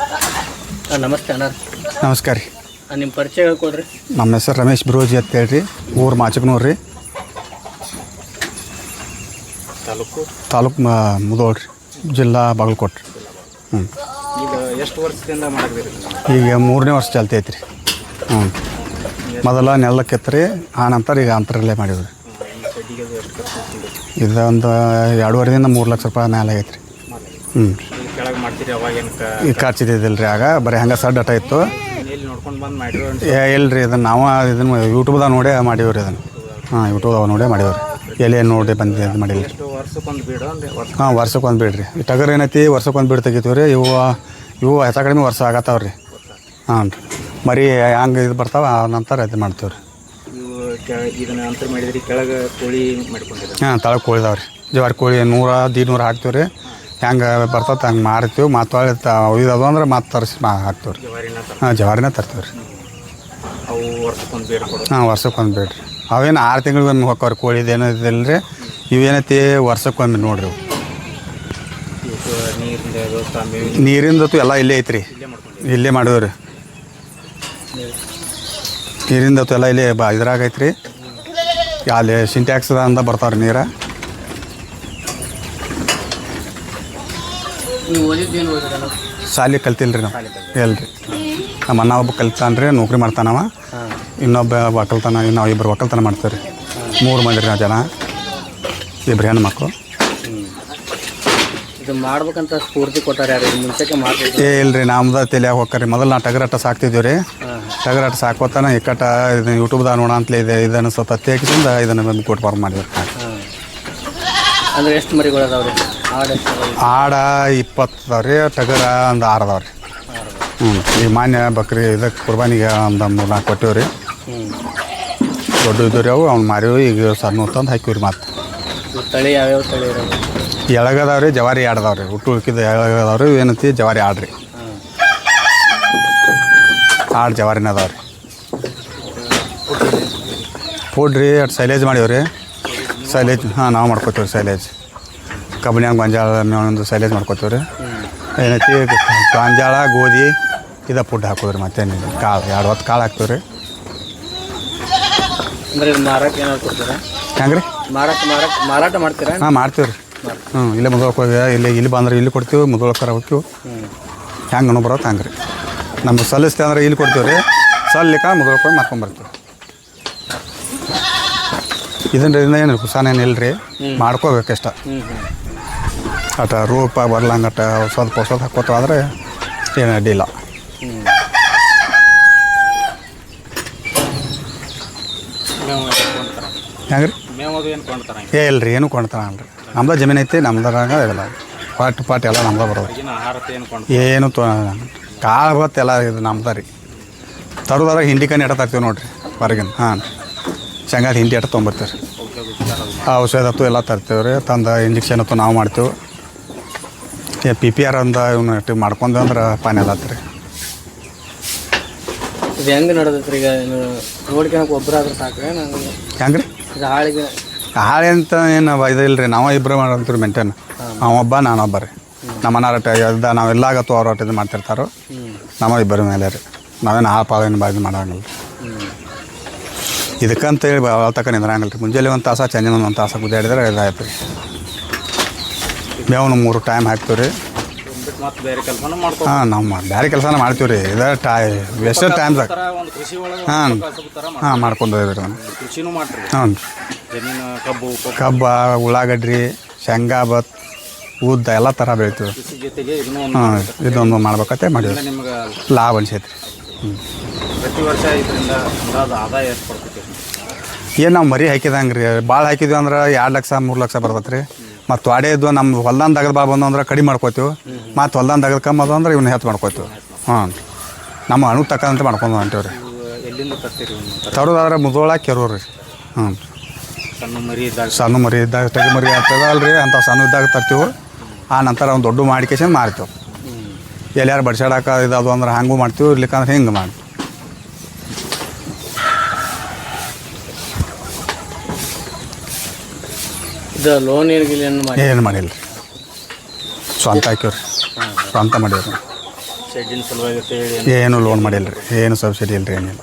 ಹಾಂ ನಮಸ್ತೆ ಅಣ್ಣ. ನಮಸ್ಕಾರ ರೀ. ನಿಮ್ಮ ಪರಿಚಯ ಹೇಳ್ಕೊಡ್ರಿ. ನಮ್ಮ ಹೆಸರು ರಮೇಶ್ ಬ್ರೋಜಿ ಅಂತ ಹೇಳ್ರಿ. ಊರು ಮಾಚಕನೂರು ರೀ. ತಾಲೂಕು? ತಾಲೂಕು ಮ ಮುದೋಳ್ ರೀ. ಜಿಲ್ಲಾ ಬಾಗಲಕೋಟೆ ಹ್ಞೂ ಈಗ ಎಷ್ಟು ವರ್ಷದಿಂದ ಮಾಡಿದ್ರಿ ಈಗ ಮೂರನೇ ವರ್ಷ ಚಾಲ್ತಿ ಐತೆ ರೀ ಹ್ಞೂ ಮೊದಲ ನೆಲಕ್ಕೆ ರೀ ಆ ನಂತರ ಈಗ ಅಂತರಲ್ಲೇ ಮಾಡಿದ್ರಿ ಇದೊಂದು ಎರಡೂವರೆದಿಂದ ಮೂರು ಲಕ್ಷ ರೂಪಾಯಿ ಮೇಲೆ ಆಗೈತೆ ರೀ ಹ್ಞೂ ಕೆಳಗೆ ಮಾಡ್ತೀರಿ ಅವಾಗ ಏನು ಈಗ ಖರ್ಚಿದ್ದಿಲ್ಲ ರೀ ಆಗ ಬರೀ ಹಂಗೆ ಸಡ್ ಅಟ ಇತ್ತು. ಇಲ್ಲಿ ನೋಡ್ಕೊಂಡು ಬಂದು ಮಾಡಿರೋ ಏ ಇಲ್ಲ ರೀ ಇದನ್ನು ನಾವು ಇದನ್ನು ಯೂಟ್ಯೂಬ್ದಾಗ ನೋಡೇ ಮಾಡೀವಿ ರೀ ಇದನ್ನು ಹಾಂ ಯೂಟ್ಯೂಬ್ದಾಗ ನೋಡೇ ಮಾಡೀವಿ ರೀ ಎಲ್ಲಿ ನೋಡಿ ಬಂದು ಇದು ಮಾಡಿಲ್ಲ ರೀ ಎಷ್ಟು ವರ್ಷಕ್ಕೊಂದು ಬೀಡು ಅಂದ್ರೆ ವರ್ಷ. ಹಾಂ ವರ್ಷಕ್ಕೆ ಒಂದು ಬಿಡ್ರಿ. ಈ ಟಗರ್ ಏನೈತಿ ವರ್ಷಕ್ಕೆ ಒಂದು ಬಿಡ್ ತೆಗಿತೀವಿ ರೀ ಇವು ಇವು ಹೆಚ್ಚ ಕಡಿಮೆ ವರ್ಷ ಆಗತ್ತಾವ ರೀ ಹಾಂ ರೀ. ಮರಿ ಹಂಗೆ ಇದು ಬರ್ತಾವೆ ಆ ನಂತರ ಇದು ಮಾಡ್ತೀವಿ ರೀ ಕೆಳ ಇದನ್ನ ಅಂತರ ಮಾಡಿದ್ರಿ ಕೆಳಗೆ ಕೋಳಿ ಮಾಡ್ಕೊಂಡಿದ್ದಾರೆ ಹಾಂ ತಳ ಕೋಳಿದಾವ ರೀ ಜವಾರಿ ಕೋಳಿ ನೂರ ದೀಡ್ನೂರು ಹಾಕ್ತೀವಿ ರೀ ಹೆಂಗೆ ಬರ್ತೈತೆ ಹಂಗೆ ಮಾರ್ತೀವಿ ಮತ್ತು ಹೊಳ್ಳಿ ತ ಒಯ್ದದು ಅಂದ್ರೆ ಮತ್ತೆ ತರಿಸಿ ಮಾ ಹಾಕ್ತೀವಿ ರೀ ಹಾಂ ಜವಾರಿನ ತರ್ತೀವಿ ರೀ ಅವು ವರ್ಷಕ್ಕೊಂದು ಬೀಡು ಹಾಂ ವರ್ಷಕ್ಕೆ ಒಂದು ಬಿಡ್ರಿ. ಅವೇನು ಆರು ತಿಂಗಳಿಗೊಮ್ಮೆ ಹೋಗ್ತಾವ್ರಿ ಕೋಳಿ ಇದಿಲ್ಲ ರೀ ಇವೇನೈತಿ ವರ್ಷಕ್ಕೊಮ್ಮೆ ನೋಡ್ರಿ ನೀರಿಂದತ್ತು ಎಲ್ಲ ಇಲ್ಲೇ ಐತ್ರಿ. ಇಲ್ಲೇ ಮಾಡಿದ್ರಿ. ನೀರಿಂದತ್ತು ಎಲ್ಲ ಇಲ್ಲೇ ಬ ಇದ್ರಾಗ ಐತ್ರಿ. ಅಲ್ಲಿ ಸಿಂಟ್ಯಾಕ್ಸ್ ಅಂದ ಬರ್ತಾವ್ರಿ ನೀರು. ನೀವು ಓದಿದ್ದೇನು ಕಲ್ತಿಲ್ಲ ರೀ ನಾವು. ಎಲ್ರಿ. ನಮ್ಮ ಅಣ್ಣ ಒಬ್ಬ ಕಲ್ತಾನ ರೀ ನೌಕರಿ ಮಾಡ್ತಾನವ. ಇನ್ನೊಬ್ಬ ಒಕ್ಕಲ್ತನ ನಾವು ಇಬ್ಬರು ಒಕ್ಕಲ್ತನ ಮಾಡ್ತೀವಿ ರೀ ಮೂರು ಮಂದಿ ರೀ ನಾವು ಜನ. ಇಬ್ಬರು ಹೆಣ್ಣು ಮಕ್ಕಳು ಇದು ಮಾಡ್ಬೇಕಂತ ಸ್ಫೂರ್ತಿ ಕೊಟ್ಟಾರೆ ಯಾರು? ಇದು ಮುಂಚೆಗೆ ಮಾಡ್ತಿದ್ರು. ಏ ಇಲ್ರಿ ನಮ್ದು ತಲೆಯಾಗ ಹೋಗ್ರಿ ಮೊದಲು ನಾವು ಟಗರಾಟ ಸಾಕ್ತಿದ್ದೀವಿ ರೀ. ಟಗರಾಟ ಸಾಕೋತಾನ ಇಕ್ಕಟ್ಟ ಇದನ್ನ ಯೂಟ್ಯೂಬ್ದಾಗ ನೋಡ ಅಂತಲೇ ಇದೆ. ಇದನ್ನು ಸ್ವಲ್ಪ ತೇಕಿಸಿಂದ ಇದನ್ನು ಬಂದು ಕೊಟ್ಟು ಬಾರ್ ಮಾಡಿದ್ರು ಅಂದ್ರೆ ಎಷ್ಟು ಮರಿಗಳು ಅದಾವ್ರಿ? ಆಡು ಇಪ್ಪತ್ತು ರೀ ಟಗರ ಒಂದು ಆರು ಅದಾವ ರೀ ಹ್ಞೂ ಈ ಮಾನ್ಯ ಬಕ್ರಿ ಇದಕ್ಕೆ ಕುರ್ಬಾನಿಗೆ ಒಂದು ಮೂರು ನಾಲ್ಕು ಕೊಟ್ಟಿವಿ ರೀ ದೊಡ್ಡ ಇದ್ದು ರೀ ಅವು ಅವ್ನು ಮಾರಿವು ಈಗ ಸಣ್ಣ ತಂದು ಹಾಕಿವಿ ರೀ ಮತ್ತೆ ತಳಿ ಯಾವ್ಯಾವ ತಳಿ ಎಳಗದಾವ ರೀ ಜವಾರಿ ಆಡ್ದಾವ ರೀ ಹುಟ್ಟು ಹುಡುಕಿದ ಎಳಗದಾವ ರೀ ಏನಂತಿ ಜವಾರಿ ಆಡ್ರಿ. ಆಡು ಜವಾರಿನ ಅದಾವ ರೀ ಫುಡ್ ರೀ ಅಟ್ ಸೈಲೇಜ್ ಮಾಡೀವಿ ರೀ ಸೈಲೇಜ್ ಹಾಂ ನಾವು ಮಾಡ್ಕೋತೀವಿ ರೀ ಸೈಲೇಜ್. ಕಬ್ಬನ್ಯಾಗ ಗೊಂಜಾಳ ಒಂದು ಸೈಲೇಜ್ ಮಾಡ್ಕೋತೀವಿ ರೀ ಏನೈತಿ ಗೊಂಜಾಳ ಗೋಧಿ ಇದ ಫುಡ್ ಹಾಕೋದ್ರಿ ಮತ್ತೆ ಮತ್ತೇನಿಲ್ಲ ಕಾಳು ಎರಡು ಹೊತ್ತು ಕಾಳು ಹಾಕ್ತೀವಿ ರೀ ಅಂದ್ರೆ ಏನಾದ್ರು ಕೊಡ್ತೀರಾ? ಹೆಂಗೆ ರೀ ಮಾರಾಟ ಮಾರಾಟ ಮಾರಾಟ ಮಾಡ್ತೀರಾ? ಹಾಂ ಮಾಡ್ತೀವಿ ರೀ ಹ್ಞೂ ಇಲ್ಲೇ ಮುದೋಳಕ್ಕೆ ಹೋಗಿ ಇಲ್ಲಿ ಇಲ್ಲಿ ಬಂದ್ರೆ ಇಲ್ಲಿ ಕೊಡ್ತೀವಿ ಮುದೋಳಕ್ಕರ ಹೋಗ್ತೀವಿ. ಹ್ಯಾಂಗ ಹೆಂಗೆ ಅನು ಬರೋದು ಹಂಗೆ ರೀ ನಮ್ಗೆ ಸಲ್ಲಿಸ್ತೇವೆ ಅಂದ್ರೆ ಇಲ್ಲಿ ಕೊಡ್ತೀವಿ ರೀ ಸಲ್ಲಿಕ ಮುದೋಳಕ್ಕೆ ಹೋಗಿ ಮಾಡ್ಕೊಂಬರ್ತೀವಿ ಇದನ್ನ ಏನು ಹುಸಾನ ಏನಿಲ್ಲ ರೀ ಮಾಡ್ಕೋಬೇಕಷ್ಟ ಅಟ ರೂಪ ಬರ್ಲಂಗಟ ಸ್ವಲ್ಪ ಸ್ವಲ್ಪ ಹಾಕೋತ ಆದ್ರೆ ಏನು ಅಡ್ಡಿಲ್ಲ. ಹೆಂಗ್ರಿ? ಕೊಂಡ್ತಾರ ಕೊಂಡ್ತಾರ ಏ ಇಲ್ಲ ರೀ ಏನು ಕೊಂಡ್ತಾನ ಅಲ್ರಿ ನಮ್ದು ಜಮೀನು ಐತಿ, ನಮ್ದ್ರಾಗ ಇದೆಲ್ಲ ಪಾಟ್ ಪಾಟ್ ಎಲ್ಲ ನಮ್ದ ಬರೋದು. ಏನು ತೊ, ಕಾಳು ಬತ್ತು ಎಲ್ಲ ಇದು ನಮ್ದು ರೀ. ತರೋದಾಗ ಹಿಂಡಿ ಕಣ್ಣು ಎಟ ತರ್ತೀವಿ ನೋಡ್ರಿ ಹೊರಗಿನ ಹಾಂ. ಶೇಂಗಾದ ಹಿಂಡಿ ಎಟ ತೊಗೊಂಬರ್ತೀವಿ ರೀ ಔಷಧ ಎಲ್ಲ ತರ್ತೀವಿ ರೀ ತಂದು ಇಂಜೆಕ್ಷನ್ ಹತ್ತು ನಾವು ಮಾಡ್ತೀವಿ. ಪಿ ಪಿ ಆರ್ ಅಂದ ಇವನ್ನ ಇಟ್ಟು ಮಾಡ್ಕೊಂಡು ಅಂದ್ರೆ ಪಾನಿ ಆತ್ರಿ ಇದು ಹೆಂಗೆ ನಡೆದೈತ್ರಿ ಈಗ ನೋಡ್ಕೊಳಕ್ಕೆ ಒಬ್ಬರು ಆದ್ರೆ ಸಾಕ್ರೆ ನಾನು ಹೆಂಗೆ ರೀ ಇದು ಹಾಳಿಗೆ ಹಾಳೆ ಅಂತ ಏನು ಇದು ರೀ ನಾವು ಇಬ್ಬರು ಮಾಡಂತೀವಿ ಮೆಂಟೇನ್ ಅವೊಬ್ಬ ನಾನೊಬ್ಬ ರೀ. ನಮ್ಮ ಮನಾರಟ ನಾವು ಎಲ್ಲಾಗತ್ತು ಅವ್ರ ಹೊಟ್ಟೆ ಇದು ಮಾಡ್ತಿರ್ತಾರೋ ನಮ್ಮ ಇಬ್ಬರ ಮೇಲೆ ರೀ. ನಾವೇನು ಹಾಳು ಪಾವೇನು ಬಾಯ್ದು ಮಾಡೋಂಗಿಲ್ಲ ರೀ ಹ್ಞೂ ಇದಕ್ಕಂತ ಹೇಳಿ ಭಾಳ ತಕ ನಿಂದ್ರಂಗಿಲ್ಲ ರೀ ಮುಂಜಾನೆ ಒಂದು ತಾಸ ಸಂಜೆ ಒಂದು ತಾಸ ಗುದ್ದಾಡಿದ್ರೆ ಇದಾಯ್ತು ರೀ ಮೇವನು ಮೂರು ಟೈಮ್ ಹಾಕ್ತೀವಿ ರೀ ಮತ್ತೆ ಬೇರೆ ಕೆಲಸನೂ ಮಾಡ್ಕೊ ಹಾಂ ನಾವು ಬೇರೆ ಕೆಲಸನ ಮಾಡ್ತೀವಿ ರೀ ಇದೇ ಟೈ ಎಷ್ಟು ಟೈಮ್ದಾಗ ಒಂದು ಕೃಷಿ ಒಳಗೆ ಹಾಂ ಹಾಂ ಮಾಡ್ಕೊಂಡು ರೀ ನಾವು ಕೃಷಿನೂ ಮಾಡ್ರಿ ಹ್ಞೂ ಜಮೀನು ಕಬ್ಬು ಕೊಬ್ಬು ಕಬ್ಬ ಉಳ್ಳಾಗಡ್ಡಿ ಶೇಂಗಾ ಭತ್ ಉದ್ದ ಎಲ್ಲ ಥರ ಬೆಳಿತೀವಿ ಕೃಷಿ ಜೊತೆಗೆ ಇದನ್ನೂ ಒಂದು ಹಾಂ ಇದೊಂದು ಮಾಡ್ಬೇಕಂತೆ ಮಾಡೀವಿ ನಿಮ್ಗೆ ಲಾಭ ಅನ್ಸೈತಿ ರೀ ಪ್ರತಿ ವರ್ಷ ಇದರಿಂದ ಅಂದಾಜು ಆದಾಯ ಎಷ್ಟು ಏನು ನಾವು ಮರಿ ಹಾಕಿದಂಗೆ ರೀ ಭಾಳ ಹಾಕಿದ್ವಿ ಅಂದ್ರೆ ಎರಡು ಲಕ್ಷ ಮೂರು ಲಕ್ಷ ಬರ್ತೈತೆ ರೀ ಮತ್ತು ವಾಡೆ ಇದ್ವು ನಮ್ಮ ಹೊಲ್ದಾನ್ ದಗದ ಬಾ ಬಂದು ಅಂದ್ರೆ ಕಡಿಮೆ ಮಾಡ್ಕೋತೀವಿ. ಮತ್ತು ಹೊಲ್ದಾನ್ ದಗದ ಕಮ್ಮಿ ಅದು ಅಂದ್ರೆ ಇವನ್ನ ಹೆಚ್ಚು ಮಾಡ್ಕೋತೀವಿ. ಹಾಂ. ನಮ್ಮ ಅಣು ತಕ್ಕಂತ ಮಾಡ್ಕೊಂಡು ಹೊಂಟೀವಿ ರೀ? ತರೋದಾದ್ರೆ ಮುದೋಳ ಕೆರೂರು ರೀ. ಹ್ಞೂ ಸಣ್ಣ ಮರಿ ಇದ್ದಾಗ? ಸಣ್ಣ ಮರಿ ಇದ್ದಾಗ ತೆಗೆ ಮರಿ ಆಗ್ತದಲ್ಲ ಅಂತ ಅಂಥ ಸಣ್ಣ ಇದ್ದಾಗ ತರ್ತೀವಿ. ಆ ನಂತರ ಒಂದು ದೊಡ್ಡ ಮಾಡಿಕೇಶನ್ ಮಾರ್ತೀವಿ. ಎಲ್ಲಾರು ಬಡ್ಸಾಡಕ್ಕೆ ಇದು ಅದು ಅಂದ್ರೆ ಹಂಗೂ ಮಾಡ್ತೀವಿ ಇರ್ಲಿಕ್ಕಂದ್ರೆ ಹಿಂಗೆ ಮಾಡ್ತೀವಿ. ಇದು ಲೋನ್ ಏನು ಮಾಡಿ ಏನು ಮಾಡಿಲ್ಲ? ರೀ ಸ್ವಂತ ಹಾಕಿವ್ರಿ ಸ್ವಂತ ಮಾಡಿವ್ರಿ ರೀ ಶೆಡ್ಡಿನ ಸಲುವಾಗಿ ಹೇಳಿ ಏನು ಲೋನ್ ಮಾಡಿಲ್ಲ ರೀ. ಏನು ಸಬ್ಸಿಡಿ ಇಲ್ಲ ರೀ ಏನಿಲ್ಲ.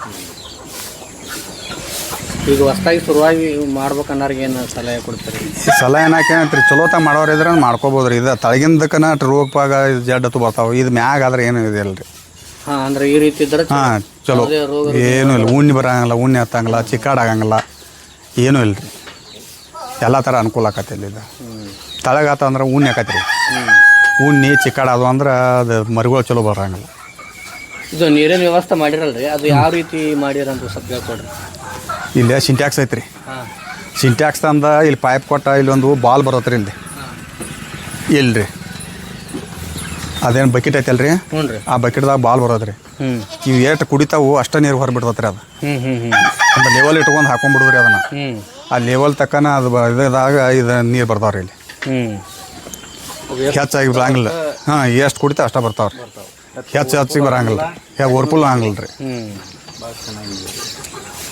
ಈಗ ಹೊಸದಾಗಿ ಶುರುವಾಗಿ ಮಾಡ್ಬೇಕನ್ನೋರ್ಗೆ ಏನು ಸಲಹೆ ಕೊಡ್ತೀರಿ? ಈ ಅಂತ್ರಿ ಚಲೋ ಚಲೋತಾಗ ಮಾಡೋರು ಇದ್ರೆ ಮಾಡ್ಕೋಬೋದು ರೀ. ಇದು ತಳಗಿಂದಕ್ಕನ ರೋಗ ಪಾಗ ಅದು ಬರ್ತಾವೆ. ಇದು ಮ್ಯಾಗ ಆದ್ರೆ ಏನು ಇದಿಲ್ಲ ರೀ. ಹಾಂ ಅಂದ್ರೆ ಈ ರೀತಿ ಇದ್ರೆ ಚಲೋ. ಹಾಂ ಚಲೋ ಏನೂ ಇಲ್ಲ. ಉಣ್ಣಿ ಬರಂಗಿಲ್ಲ ಉಣ್ಣಿ ಹತ್ತಂಗಿಲ್ಲ ಚಿಕ್ಕಾಡಾಗಂಗಿಲ್ಲ ಏನೂ ಇಲ್ಲ ರೀ. ಎಲ್ಲ ಥರ ಅನುಕೂಲ ಆಕತಿ ಇಲ್ಲಿ ಇದು. ತಳಗಾತ ಅಂದ್ರೆ ಉಣ್ಣಿ ಆಕತಿ ರೀ ಉಣ್ಣಿ ಚಿಕ್ಕಾಡೋದು ಅಂದ್ರೆ ಅದು ಮರಿಗಳು ಚಲೋ ಬರಂಗಿಲ್ಲ. ಇದು ನೀರಿನ ವ್ಯವಸ್ಥೆ ಮಾಡಿರಲ್ರಿ? ಅದು ಯಾವ ರೀತಿ ಮಾಡಿರಂತ ಸ್ವಲ್ಪ ಹೇಳ್ಕೊಡ್ರಿ. ಇಲ್ಲಿ ಸಿಂಟ್ಯಾಕ್ಸ್ ಐತ್ರಿ. ಸಿಂಟ್ಯಾಕ್ಸ್ ತಂದ ಇಲ್ಲಿ ಪೈಪ್ ಕೊಟ್ಟ ಇಲ್ಲೊಂದು ಒಂದು ಬಾಲ್ ಬರತ್ತೆ ರೀ ಇಲ್ಲಿ. ಇಲ್ರಿ. ಅದೇನು ಬಕೆಟ್ ಐತಲ್ರಿ? ಆ ಬಕೆಟ್ದಾಗ ಬಾಲ್ ಬರೋದ್ರಿ ಇವು ಏಟ್ ಕುಡಿತಾವು ಅಷ್ಟ ನೀರು ಹೊರಬಿಡ್ತತ್ರಿ ಅದು. ಲೆವೆಲ್ ಇಟ್ಕೊಂಡು ಹಾಕೊಂಡ್ಬಿಡುದ್ರಿ ಅದನ್ನು. ಆ ಲೆವೆಲ್ ತಕ್ಕನ ಅದು ಬ- ಇದಾಗ ಇದು ನೀರು ಬರ್ತಾವ್ರಿ ಇಲ್ಲಿ. ಹೆಚ್ಚಾಗಿ ಬರಂಗಿಲ್ಲ. ಹಾಂ ಎಷ್ಟು ಕುಡಿತ ಅಷ್ಟ ಬರ್ತಾವ್ರಿ. ಹೆಚ್ಚು ಹೆಚ್ಚಿಗೆ ಬರಂಗಿಲ್ಲ. ಹೇ ಓರ್ಪುಲ್ ಆಗಂಗಿಲ್ಲ ರೀ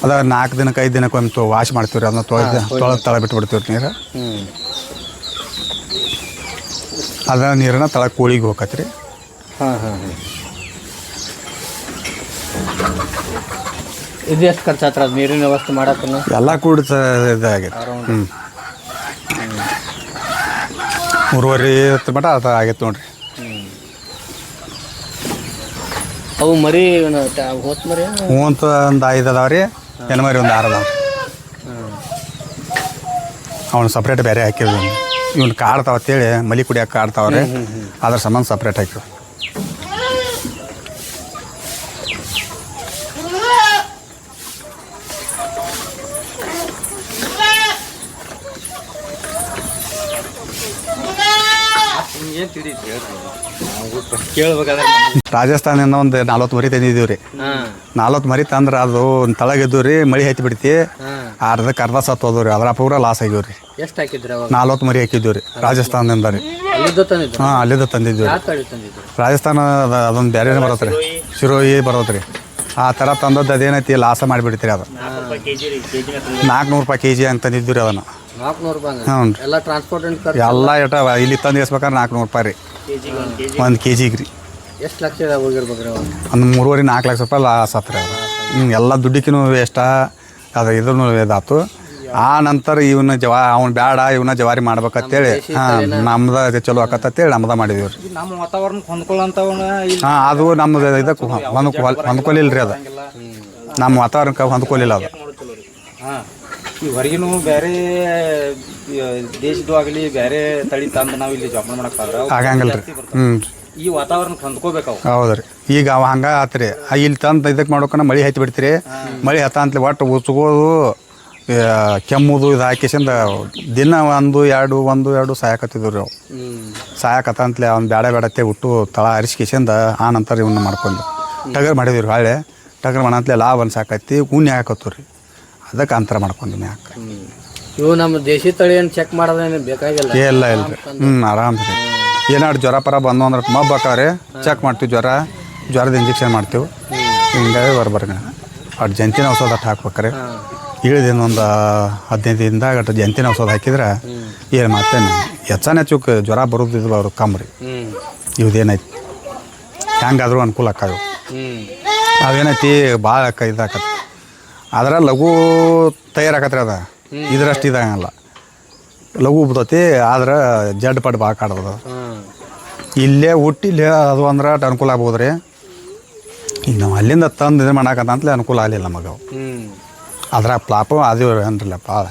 ಅದ ನಾಲ್ಕು ದಿನಕ್ಕೆ ಐದು ದಿನಕ್ಕೆ ಒಂದು ವಾಶ್ ಮಾಡ್ತೀವಿ ರೀ ಅದನ್ನ ತೊಳೆದು ತೊಳೆದು ತಳ ಬಿಟ್ಟು ಬಿಡ್ತೀವಿ ನೀರು ಅದ ನೀರನ್ನ ತಳ ಕೋಳಿಗೆ ಹೋಗತ್ರಿ ಹಾಂ ಹಾಂ ಹಾಂ. ಇದು ಎಷ್ಟು ಖರ್ಚು ಹತ್ರ ಅದು ನೀರಿನ ವ್ಯವಸ್ಥೆ ಮಾಡಕ್ಕೂ ಎಲ್ಲ ಕೂಡ ಇದಾಗೈತೆ ಹ್ಞೂ ಮೂರುವರೆ ಹತ್ತು ಮಟ ಅದು ಆಗೈತೆ ನೋಡ್ರಿ. ಅವು ಮರಿ ಹೋತ್ ಮರಿ ಹ್ಞೂ ಅಂತ ಒಂದು ಐದು ಅದಾವ ರೀ ಹೆಣ್ಮರಿ ಒಂದು ಆರು ಅದಾವ ಅವ್ನು ಸಪ್ರೇಟ್ ಬೇರೆ ಹಾಕಿದ್ವಿ ಇವ್ನು ಕಾಡ್ತಾವ ಅಂತೇಳಿ ಮಲಿ ಕುಡಿಯೋಕೆ ಕಾಡ್ತಾವ್ರಿ ಅದ್ರ ಸಂಬಂಧ ಸಪ್ರೇಟ್ ಹಾಕಿವಿ ಏನು ತಿಳಿದ್ರಿ ಹೇಳ್ರಿ ನಾವು ಫಸ್ಟ್ ಕೇಳ್ಬೇಕಾದ್ರೆ ರಾಜಸ್ಥಾನದಿಂದ ಒಂದು ನಲ್ವತ್ತು ಮರಿ ತಂದಿದ್ದೀವಿ ರೀ ನಲ್ವತ್ತು ಮರಿ ತಂದ್ರೆ ಅದು ತಳಗಿದ್ದು ರೀ ಮಳಿ ಹತ್ತಿ ಬಿಡ್ತಿ. ಅರ್ಧಕ್ಕೆ ಅರ್ಧ ಸತ್ತು ಹೋದ್ರಿ ಅದ್ರ ಪೂರ ಲಾಸ್ ಆಗ್ಯಾವ ರೀ ಎಷ್ಟು ಹಾಕಿದ್ರಿ ಅವಾಗ? ನಲ್ವತ್ತು ಮರಿ ಹಾಕಿದ್ದೀವಿ ರೀ ರಾಜಸ್ಥಾನದಿಂದ ರೀ. ಅಲ್ಲಿದ್ದ ಹಾಂ ಅಲ್ಲಿಂದ ತಂದಿದ್ದೀವಿ ರಾಜಸ್ಥಾನ ಅದ- ಅದೊಂದು ಬೇರೆ ಬರತ್ತೆ ರೀ ಶಿರೋಯಿ ಬರತ್ತೆ ರೀ ಆ ಥರ ತಂದದ್ದು ಅದೇನೈತಿ ಲಾಸ ಮಾಡಿಬಿಡ್ತೀರಿ ಅದು. ನಾಲ್ಕುನೂರು ರೂಪಾಯಿ ಕೆ ಜಿ ಅಂತ ಇದ್ದೀರಿ ರೀ ಅದನ್ನು. ನಾಲ್ಕುನೂರು ರೂಪಾಯಿ ಹ್ಞೂ ರೀ ಎಲ್ಲ ಟ್ರಾನ್ಸ್ಪೋರ್ಟೆಂಟ್ ಖರ್ಚು ಎಲ್ಲ ಇಟ ಇಲ್ಲಿ ತಂದು ಎಸ್ಬೇಕಾದ್ರೆ ನಾಲ್ಕುನೂರು ರೂಪಾಯಿ ರೀ. ಒಂದು ಕೆ ಜಿಗೆ ರೀ. ಎಷ್ಟು ಲಕ್ಷ ಹೋಗಿರ್ಬೇಕ್ರಿ ಅವಾಗ? ಒಂದು ಮೂರುವರೆ ನಾಲ್ಕು ಲಕ್ಷ ರೂಪಾಯಿ ಲಾಸ್ ಆತ್ರಿ ಅದು. ಹ್ಞೂ ಎಲ್ಲ ದುಡ್ಡಿಕಿನೂ ವೇಸ್ಟಾ ಅದು ಇದ್ರೂ ಇದಾತು ಆ ನಂತರ ಇವನ್ನ ಜವಾ ಅವ್ನು ಬೇಡ ಇವನ್ನ ಜವಾರಿ ಮಾಡ್ಬೇಕಂತೇಳಿ ಹಾಂ ನಮ್ದು ಚಲೋ ಆಕತ್ತೇಳಿ ನಮ್ದ ಮಾಡಿದೀವಿ ರೀ ನಮ್ಮ ವಾತಾವರಣಕ್ಕೆ ಹೊಂದ್ಕೊಳ್ಳೋಂಥವನ್ನ ಇಲ್ಲಿ. ಹಾಂ ಅದು ನಮ್ದು ಇದಕ್ಕೆ ಹೊಂದ್ಕೊ ಹೊಂದ್ಕೊಲಿಲ್ಲ ರೀ ಅದು. ನಮ್ಮ ವಾತಾವರಣಕ್ಕೆ ಹೊಂದ್ಕೊಲಿಲ್ಲ ಅದು. ಹಾಂ ಈ ಹೊರಗಿನೂ ಬೇರೆ ದೇಶದ್ದು ಆಗಲಿ ಬೇರೆ ತಳಿ ತಂದು ನಾವು ಇಲ್ಲಿ ಜೋಪಾನ ಅವು ಆಗಂಗಿಲ್ಲ ರೀ ಹ್ಞೂ ಈ ವಾತಾವರಣಕ್ಕೆ ಹೊಂದ್ಕೋಬೇಕು ಹೌದ್ರಿ. ಹೌದು ರೀ ಈಗ ಅವ ಹಂಗ ಆತ್ರಿ. ಆ ಇಲ್ಲಿ ತಂದು ಇದಕ್ಕೆ ಮಾಡ್ಬೇಕನ್ನ ಮಳಿ ಹತ್ತಿ ಬಿಡ್ತೀರಿ. ಮಳಿ ಹತ್ತ ಅಂತಲಿ ಒಟ್ಟು ಉಚ್ಕೋದು ಕೆಮ್ಮುದು ಇದು ಹಾಕಿಸಿಂದ ದಿನ ಒಂದು ಎರಡು ಒಂದು ಎರಡು ಸಾಯಕತ್ತಿದ್ವು ರೀ ಅವು ಸಾಯಕತ್ತ ಅಂತಲೇ ಅವ್ನು ಬೇಡ ಬೇಡತ್ತೆ ಹುಟ್ಟು ತಳ ಅರಿಸ್ಕಿಸಿಂದ ಆ ನಂತರ ಇವನ್ನ ಮಾಡ್ಕೊಂಡು ಟಗರ್ ಮಾಡಿದ್ವಿ ರೀ ಹೊಳ್ಳೆ. ಟಗರ್ ಮಾಡಂತಲೇ ಲಾಭ ಅನ್ಸಾಕತ್ತಿ ಸಾಕತ್ತಿ ಉಣ್ಣೆ ಹಾಕತ್ತು ರೀ ಅದಕ್ಕೆ ಅಂತರ ಮಾಡ್ಕೊಂಡು ಮ್ಯಾಕ. ಇವು ನಮ್ಮ ದೇಶಿ ತಳಿ ಏನು ಚೆಕ್ ಮಾಡೋದೇನು ಬೇಕಾಗಿಲ್ಲ. ಏ ಇಲ್ಲ ಇಲ್ಲ. ರೀ ಹ್ಞೂ ಆರಾಮ್ ರೀ. ಏನಾದ್ರು ಜ್ವರ ಪರ ಬಂದು ಅಂದ್ರೆ ಮಬ್ಬ ಹಾಕಾವ್ರಿ ಚೆಕ್ ಮಾಡ್ತೀವಿ ಜ್ವರ. ಜ್ವರದ ಇಂಜೆಕ್ಷನ್ ಮಾಡ್ತೀವಿ. ಹಿಂಗಾಗಿ ಬರ್ಬರ್ಗ. ಅಟ್ ಜಂತಿನ ಔಷಧ ಹಾಕ್ಬೇಕ್ರಿ. ಇಳಿದಿನ ಒಂದು ಹದಿನೈದು ದಿನದಾಗ ಗಟ್ಟ ಜಂತಿನ ಔಷಧ ಹಾಕಿದ್ರೆ ಏನು ಮಾಡ್ತೇನೆ ಹೆಚ್ಚಾನೆ ಚುಕ್ ಜ್ವರ ಬರೋದು ಇದು ಅವ್ರು ಕಮ್ಮಿ ರೀ ಹ್ಞೂ ಇವ್ದೇನೈತಿ? ಹೆಂಗಾದ್ರೂ ಅನುಕೂಲ ಆಕಾವು ಅವೇನೈತಿ ಭಾಳ ಇದಾಕತ್ತೆ ಆದ್ರೆ ಲಘು ತಯಾರಾಕತ್ರಿ ಅದ. ಇದ್ರಷ್ಟು ಇದಾಗಲ್ಲ ಲಘು ಬಿಡ್ತೈತಿ ಆದ್ರೆ ಜಡ್ ಪಡ್ ಭಾಳ ಕಾಡ್ಬೋದು ಇಲ್ಲೇ ಹುಟ್ಟಿ ಇಲ್ಲೇ ಅದು ಅಂದ್ರೆ ಅನುಕೂಲ ಆಗ್ಬೋದ್ರಿ ಈಗ ನಾವು ಅಲ್ಲಿಂದ ತಂದು ಇದು ಮಾಡಕಂತಲೇ ಅನುಕೂಲ ಆಗಲಿಲ್ಲ ನಮಗೆ ಅವು ಹ್ಞೂ ಅದ್ರ ಪ್ಲಾಪು ಅದು ಏನ್ರಲ್ಲ ಭಾಳ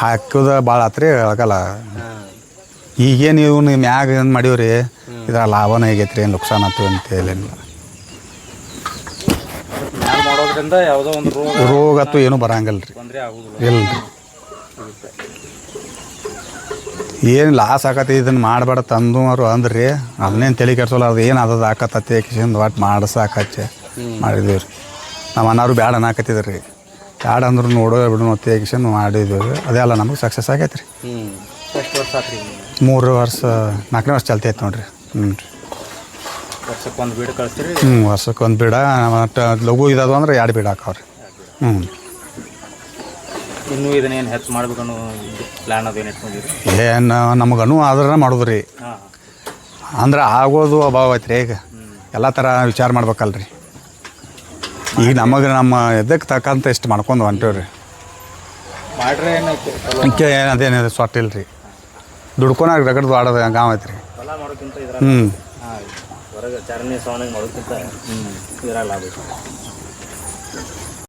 ಹಾಕೋದು ಭಾಳ ಆತ್ರಿ ಆಗಲ್ಲ ಹಾಂ ಈಗೇನು ಇವ್ನು ಮ್ಯಾಗ ಏನು ಮಾಡೀವ್ರಿ? ಇದ್ರ ಲಾಭನ ರೀ ಏನು ನುಕ್ಸಾನ ಆತು ಅಂತ ಹೇಳಿಲ್ಲ. ರೋಗ ಅಥವಾ ಏನು ಬರಂಗಿಲ್ಲ ರೀ ಇಲ್ಲ ರೀ ಏನು ಲಾಸ್ ಆಕತಿ ಇದನ್ನ ಮಾಡಬೇಡ ತಂದು ಅವರು ಅಂದ್ರಿ. ಅದನ್ನೇನು ತಲೆ ಕೆಡ್ಸೋಲ್ಲ ಅದು ಏನು ಅದದ ಆಕತ್ತತಿ ಕಿಶಿಂದ ಒಟ್ಟು ಮಾಡಿಸಾಕಚ್ಚೆ ಮಾಡಿದೀವಿ ರೀ ನಮ್ಮ ಅನ್ನಾರು ಬ್ಯಾಡ ಅನ್ನಕತ್ತಿದ್ರು. ರೀ ಬ್ಯಾಡ ಅಂದ್ರೆ ನೋಡೋ ಬಿಡು ಮಾಡಿದ್ದೀವಿ. ರೀ ಅದೆಲ್ಲ ನಮಗೆ ಸಕ್ಸಸ್ ಆಗೈತೆ ರೀ ಹ್ಞೂ ಎಷ್ಟು ವರ್ಷ ಆತ್ರಿ ಮೂರು ವರ್ಷ ನಾಲ್ಕನೇ ವರ್ಷ ಚಲ್ತೈತೆ ನೋಡ್ರಿ. ಹ್ಞೂ ರೀ. ವರ್ಷಕ್ಕೆ ಒಂದು ಬೀಡು ಕಳಿಸ್ತೀರಿ? ಹ್ಞೂ ವರ್ಷಕ್ಕೆ ಒಂದು ಬೀಡ ಮತ್ತು ಲಘು ಇದಾದ ಅಂದ್ರೆ ಎರಡು ಬೀಡ ಹಾಕವ್ರಿ. ಹ್ಞೂ ಇನ್ನೂ ಇದನ್ನೇನು ಹೆಚ್ಚು ಅದೇನು ಇಟ್ಕೊಂಡಿರಿ? ಏನು ನಮಗನು ಆದ್ರೆ ಮಾಡೋದು ರೀ ಅಂದ್ರೆ ಆಗೋದು ಅಭಾವ ಐತ್ರಿ ಈಗ. ಎಲ್ಲ ಥರ ವಿಚಾರ ಮಾಡ್ಬೇಕಲ್ರಿ. ಈಗ ನಮಗೆ ನಮ್ಮ ಇದಕ್ಕೆ ತಕ್ಕಂತ ಇಷ್ಟು ಮಾಡ್ಕೊಂಡು ಹೊಂಟೇವ್ ರೀ ಮಾಡ್ರೆ ಅದೇನಿದೆ ಸೊಟ್ಟ ಇಲ್ಲ ರೀ ದುಡ್ಕೊನಾಗ ರಗಡ್ ಆಡೋದು ಗಾಂವ್ ಐತ್ರಿ. ಹೊಲ ಮಾಡೋಕ್ಕಿಂತ ಹ್ಞೂ ಹೊರಗೆ ಸವಣಿಗೆ ಮಾಡೋಕ್ಕಿಂತ ಐತಿ